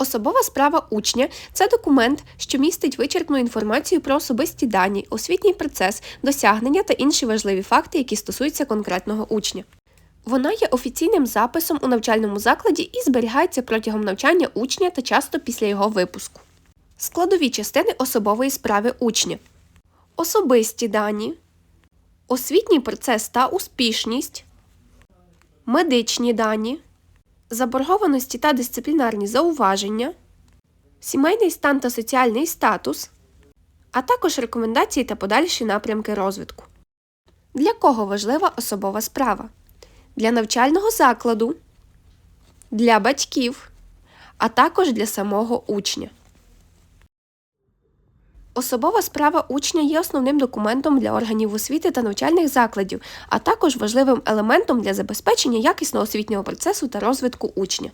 Особова справа учня це документ, що містить вичерпну інформацію про особисті дані, освітній процес, досягнення та інші важливі факти, які стосуються конкретного учня. Вона є офіційним записом у навчальному закладі і зберігається протягом навчання учня та часто після його випуску. Складові частини особової справи учня: особисті дані, освітній процес та успішність, медичні дані, заборгованості та дисциплінарні зауваження, сімейний стан та соціальний статус, а також рекомендації та подальші напрямки розвитку. Для кого важлива особова справа? Для навчального закладу, для батьків, а також для самого учня. Особова справа учня є основним документом для органів освіти та навчальних закладів, а також важливим елементом для забезпечення якісного освітнього процесу та розвитку учня.